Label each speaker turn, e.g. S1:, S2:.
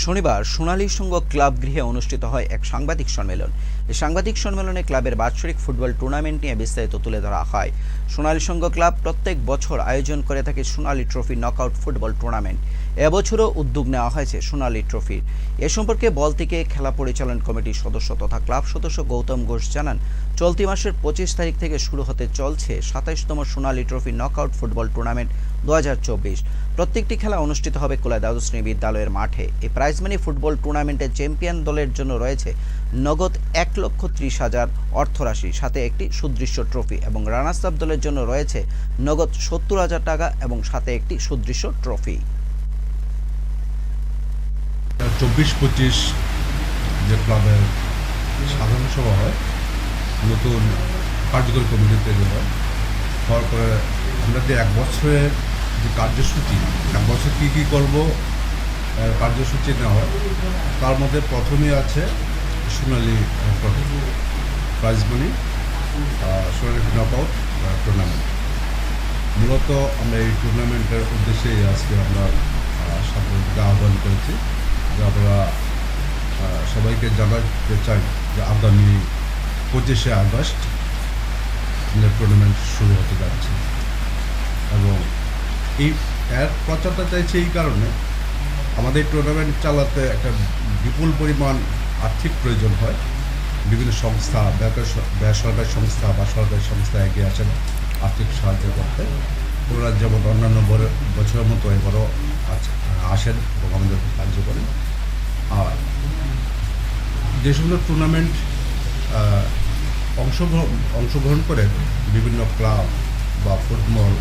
S1: শনিবার সোনালী সংঘ ক্লাব গৃহে অনুষ্ঠিত হয় এক সাংবাদিক সম্মেলন। এই সাংবাদিক সম্মেলনে ক্লাবের বাৎসরিক ফুটবল টুর্নামেন্ট নিয়ে বিস্তারিত তুলে ধরা হয়। সোনালী সংঘ ক্লাব প্রত্যেক বছর আয়োজন করে থাকে Sonali trophy knockout football tournament. এবছরও উদ্যোগ নেওয়া হয়েছে সোনালী ট্রফির। এ সম্পর্কে বল থেকে খেলা পরিচালন কমিটির সদস্য তথা ক্লাব সদস্য গৌতম ঘোষ জানান, চলতি মাসের পঁচিশ তারিখ থেকে শুরু হতে চলছে সাতাইশতম Sonali trophy knockout football tournament দুহাজার চব্বিশ। প্রত্যেকটি খেলা অনুষ্ঠিত হবে কোলা দ্বাদশ শ্রেণি বিদ্যালয়ের মাঠে। এই প্রাইজ মানি ফুটবল টুর্নামেন্টে চ্যাম্পিয়ন দলের জন্য রয়েছে নগদ এক লক্ষ ত্রিশ হাজার অর্থরাশি, সাথে একটি সুদৃশ্য ট্রফি এবং রানার্স আপ দলের জন্য রয়েছে নগদ সত্তর হাজার টাকা এবং সাথে একটি সুদৃশ্য ট্রফি
S2: চব্বিশ পঁচিশ যে ক্লাবের সাধারণ সভা হয়, নতুন কার্যকরী কমিটি তৈরি হয়। হওয়ার পরে আমরা যে এক বছরের যে কার্যসূচি এক বছর কী কী করব কার্যসূচি নেওয়া হয়। তার মধ্যে প্রথমেই আছে Sonali prize money Sonali knockout tournament মূলত আমরা এই টুর্নামেন্টের উদ্দেশ্যেই আজকে আমরা সাংবাদিককে আহ্বান করেছি যে আমরা সবাইকে জানাতে চাই যে আগামী পঁচিশে আগস্ট টুর্নামেন্ট শুরু হতে যাচ্ছে। এই এর প্রচারটা চাইছে এই কারণে আমাদের টুর্নামেন্ট চালাতে একটা বিপুল পরিমাণ আর্থিক প্রয়োজন হয়। বিভিন্ন সংস্থা বেসরকারি সংস্থা বা সরকারি সংস্থা এগিয়ে আসেন আর্থিক সাহায্য করতে। ওরা যেমন অন্যান্য বছরের মতো এবারও আসেন এবং আমাদের সাহায্য করেন। আর যে সমস্ত টুর্নামেন্ট অংশগ্রহণ অংশগ্রহণ করে বিভিন্ন ক্লাব বা ফুটবল